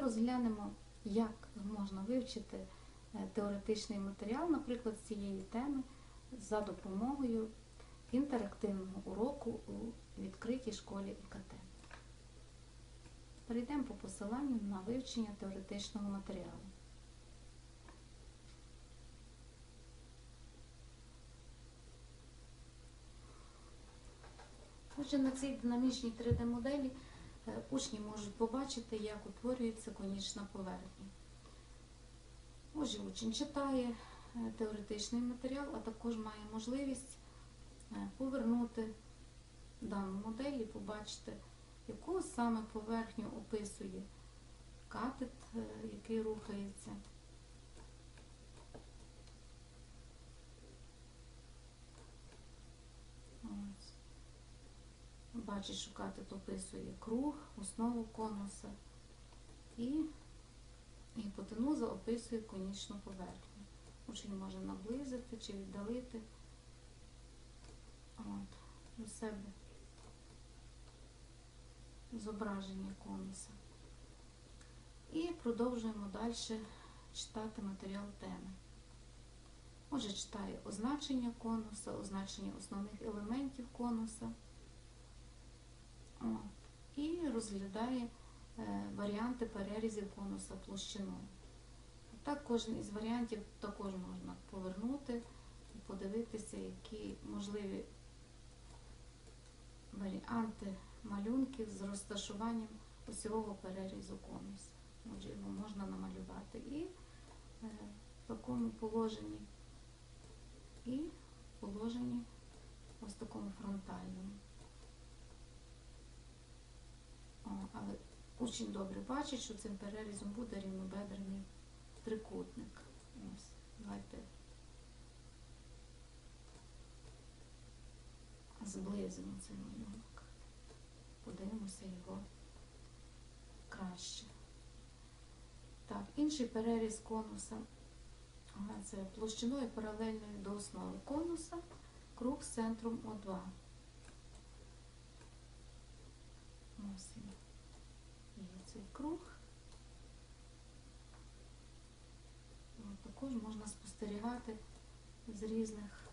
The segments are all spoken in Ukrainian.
розглянемо, як можна вивчити е, теоретичний матеріал, наприклад, з цієї теми за допомогою інтерактивного уроку у відкритій школі ІКТ. Перейдемо по посиланню на вивчення теоретичного матеріалу. Отже, на цій динамічній 3D-моделі е, учні можуть побачити, як утворюється конічна поверхня. Отже, учень читає е, теоретичний матеріал, а також має можливість е, повернути дану модель і побачити, яку саме поверхню описує катет, е, який рухається. Ось. Бачить, що катет описує круг, основу конуса і гіпотенуза описує конічну поверхню. Учень може наблизити чи віддалити от, до себе зображення конуса. І продовжуємо далі читати матеріал теми. Отже, читає означення конуса, означення основних елементів конуса. І розглядає е, варіанти перерізів конуса площиною. Так, кожен із варіантів також можна повернути і подивитися, які можливі варіанти малюнків з розташуванням осьового перерізу конуса. Отже, його можна намалювати і е, в такому положенні, і в положенні ось такому фронтальному. Але учень добре бачить, що цим перерізом буде рівнобедрений трикутник. Ось, давайте зблизимо цей малюнок. Подивимося його краще. Так, інший переріз конуса. Це площиною паралельною до основи конуса, круг з центром О2. Ось він. Цей круг. Також можна спостерігати з різних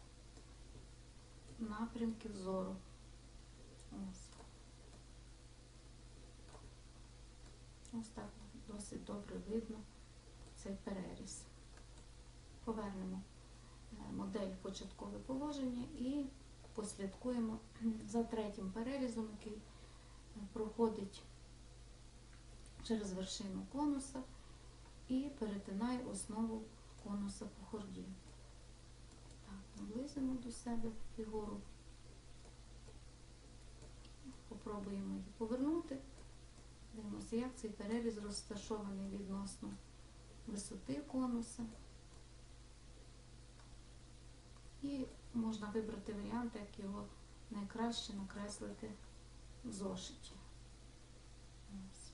напрямків зору. Ось. Ось так досить добре видно цей переріз. Повернемо е, модель в початкове положення і послідкуємо за третім перерізом, який е, проходить через вершину конуса і перетинає основу конуса по хорді. Так, наблизимо до себе фігуру. Попробуємо її повернути. Дивимося, як цей переріз розташований відносно висоти конуса. І можна вибрати варіант, як його найкраще накреслити в зошиті. Ось.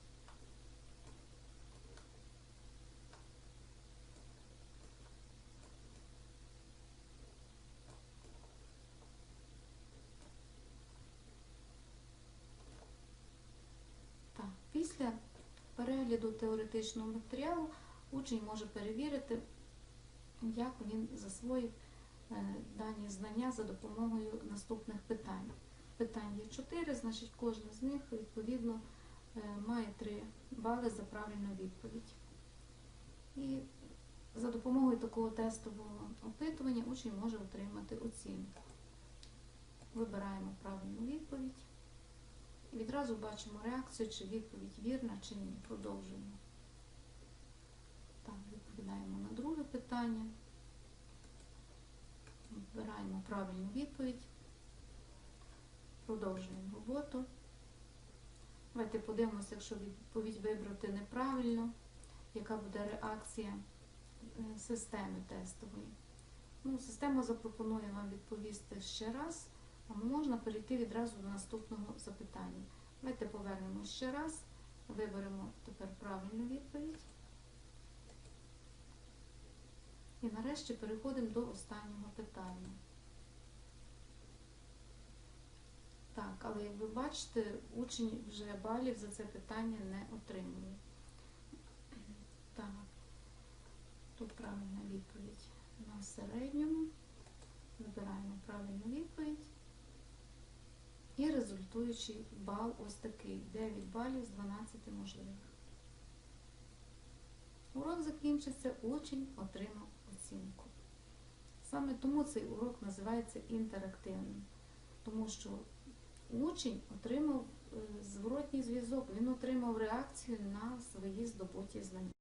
Так, після перегляду теоретичного матеріалу учень може перевірити, як він засвоїв е, дані знання за допомогою наступних питань. Питань є чотири, значить кожне з них відповідно е, має 3 бали за правильну відповідь. І за допомогою такого тестового опитування учень може отримати оцінку. Вибираємо правильну відповідь. Відразу бачимо реакцію, чи відповідь вірна, чи ні. Продовжуємо. Так, відповідаємо на друге питання. Вибираємо правильну відповідь. Продовжуємо роботу. Давайте подивимося, якщо відповідь вибрати неправильно, яка буде реакція е, системи тестової. Ну, Система запропонує вам відповісти ще раз, можна перейти відразу до наступного запитання. Давайте повернемо ще раз, виберемо тепер правильну відповідь. І нарешті переходимо до останнього питання. Так, але як ви бачите, учень вже балів за це питання не отримує. Так, Тут правильна відповідь на середньому. Вибираємо правильну відповідь. І результуючий бал ось такий 9 балів з 12 можливих. Урок закінчився, учень отримав оцінку. Саме тому цей урок називається інтерактивним, тому що учень отримав е, зворотній зв'язок, він отримав реакцію на свої здобуті знання.